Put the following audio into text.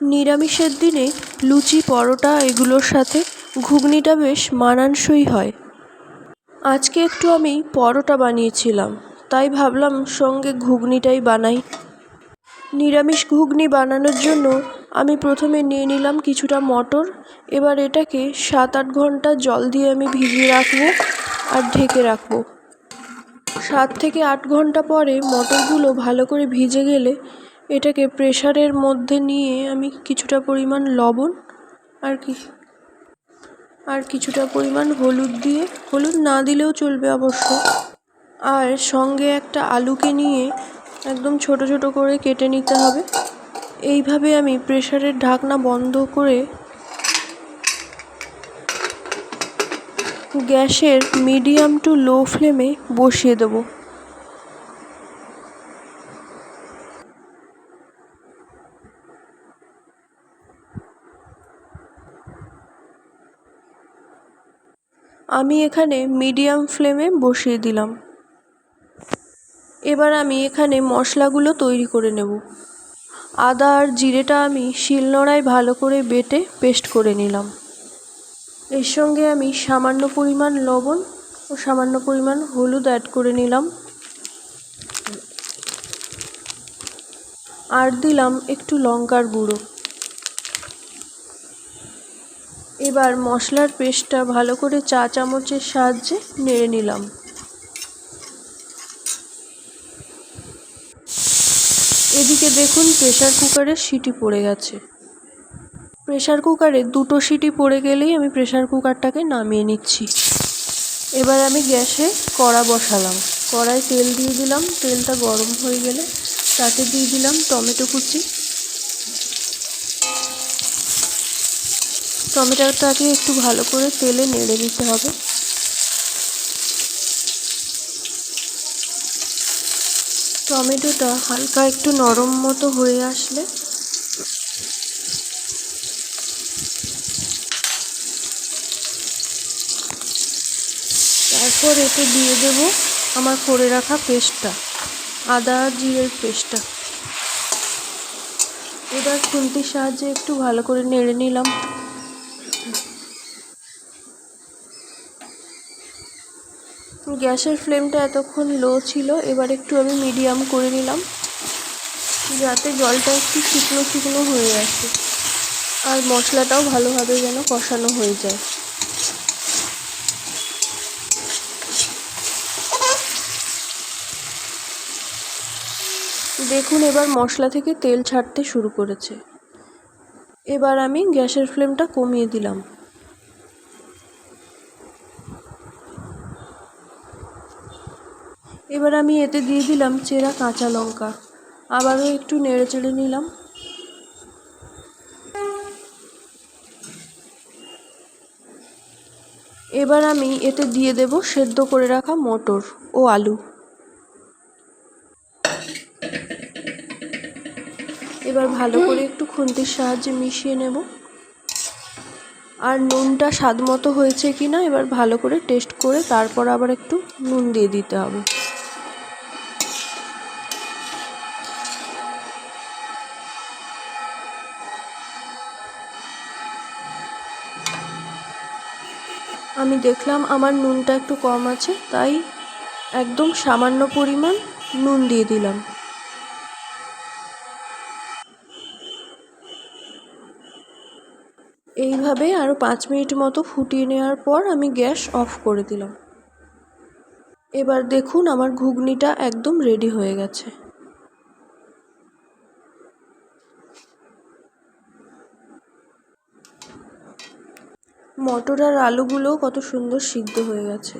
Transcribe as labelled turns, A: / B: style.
A: নিরামিষের দিনে লুচি, পরোটা এগুলোর সাথে ঘুগনিটা বেশ মানানসই হয়। আজকে একটু আমি পরোটা বানিয়েছিলাম, তাই ভাবলাম সঙ্গে ঘুগনিটাই বানাই। নিরামিষ ঘুগনি বানানোর জন্য আমি প্রথমে নিয়ে নিলাম কিছুটা মটর, এবার এটাকে সাত আট ঘণ্টা জল দিয়ে আমি ভিজিয়ে রাখব আর ঢেকে রাখব। সাত থেকে আট ঘণ্টা পরে মটরগুলো ভালো করে ভিজে গেলে এটাকে প্রেশারের মধ্যে নিয়ে আমি কিছুটা পরিমাণ লবণ আর কি, আর কিছুটা পরিমাণ হলুদ দিয়ে, হলুদ না দিলেও চলবে অবশ্য। আর সঙ্গে একটা আলুকে নিয়ে একদম ছোট ছোট করে কেটে নিতে হবে। এইভাবে আমি প্রেশারের ঢাকনা বন্ধ করে গ্যাসের মিডিয়াম টু লো ফ্লেমে বসিয়ে দেবো। আমি এখানে মিডিয়াম ফ্লেমে বসিয়ে দিলাম। এবার আমি এখানে মশলাগুলো তৈরি করে নেব। আদা আর জিরেটা আমি শিলনোড়ায় ভালো করে বেটে পেস্ট করে নিলাম। এর সঙ্গে আমি সামান্য পরিমাণ লবণ ও সামান্য পরিমাণ হলুদ অ্যাড করে নিলাম। আর দিলাম একটু লঙ্কার গুঁড়ো। এবার মশলার পেস্টটা ভালো করে চা চামচের সাহায্যে নেড়ে নিলাম। এদিকে দেখুন প্রেশার কুকারে সিটি পড়ে গেছে। প্রেশার কুকারে দুটো সিটি পড়ে গেলেই আমি প্রেশার কুকারটাকে নামিয়ে নিচ্ছি। এবার আমি গ্যাসে কড়া বসালাম। কড়ায় তেল দিয়ে দিলাম। তেলটা গরম হয়ে গেলে তাতে দিয়ে দিলাম টমেটো কুচি। টমেটোটাকে একটু ভালো করে তেলে নেড়ে দিতে হবে। টমেটোটা হালকা একটু নরম মতো হয়ে আসলে তারপর এতে দিয়ে দেব আমার করে রাখা পেস্টটা, আদা জিরের পেস্টটা। এবার খুন্তির সাহায্যে একটু ভালো করে নেড়ে নিলাম। গ্যাসের ফ্লেমটা এতক্ষণ লো ছিল, এবার একটু আমি মিডিয়াম করে নিলাম, যাতে জলটা একটু শুকনো শুকনো হয়ে আসে, আর মশলাটাও ভালোভাবে যেন কষানো হয়ে যায়। দেখুন, এবার মশলা থেকে তেল ছাড়তে শুরু করেছে। এবার আমি গ্যাসের ফ্লেমটা কমিয়ে দিলাম। এবার আমি এতে দিয়ে দিলাম চেরা কাঁচা লঙ্কা। আবারও একটু নেড়ে চেড়ে নিলাম। এবার আমি এতে দিয়ে দেব সেদ্ধ করে রাখা মটর ও আলু। এবার ভালো করে একটু খুন্তির সাহায্যে মিশিয়ে নেব। আর নুনটা স্বাদ মতো হয়েছে কি না এবার ভালো করে টেস্ট করে তারপর আবার একটু নুন দিয়ে দিতে হবে। আমি দেখলাম আমার নুনটা একটু কম আছে, তাই একদম সামান্য পরিমাণ নুন দিয়ে দিলাম। এইভাবে আরও পাঁচ মিনিট মতো ফুটিয়ে নেওয়ার পর আমি গ্যাস অফ করে দিলাম। এবার দেখুন আমার ঘুগনিটা একদম রেডি হয়ে গেছে। মটর আর আলুগুলোও কত সুন্দর সিদ্ধ হয়ে গেছে।